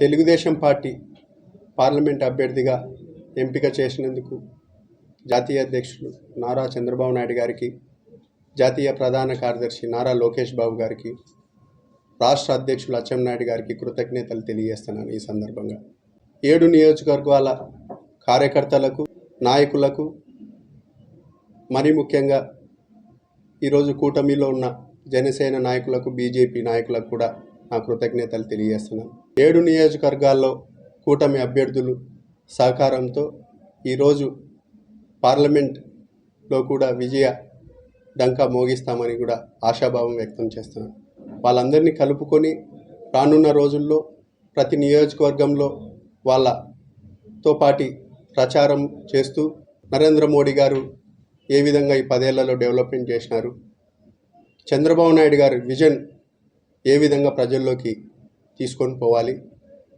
Telugu Desam party parliament అభ్యర్థిగా ఎంపిక చేసినందుకు జాతీయ అధ్యక్షులు నారా చంద్రబాబు నాయుడు గారికి జాతీయ ప్రధాన కార్యదర్శి నారా లోకేష్ బాబు గారికి రాష్ట్ర అధ్యక్షులు అచ్చెన్నాయుడు గారికి కృతజ్ఞతలు తెలియజేస్తున్నాను ఈ సందర్భంగా. ఏడు నియోజకవర్గాల కార్యకర్తలకు నాయకులకు మరీ ముఖ్యంగా ఈరోజు కూటమిలో ఉన్న జనసేన నాయకులకు బీజేపీ నాయకులకు కూడా నా కృతజ్ఞతలు తెలియజేస్తున్నాను. ఏడు నియోజకవర్గాల్లో కూటమి అభ్యర్థులు సహకారంతో ఈరోజు పార్లమెంట్లో కూడా విజయ డంకా మోగిస్తామని కూడా ఆశాభావం వ్యక్తం చేస్తున్నాను వాళ్ళందరినీ కలుపుకొని రానున్న రోజుల్లో ప్రతి నియోజకవర్గంలో వాళ్ళతో పాటి ప్రచారం చేస్తూ నరేంద్ర మోడీ గారు ఏ విధంగా ఈ పదేళ్ళలో డెవలప్మెంట్ చేసినారు చంద్రబాబు నాయుడు గారి విజన్ ఏ విధంగా ప్రజల్లోకి తీసుకొని పోవాలి.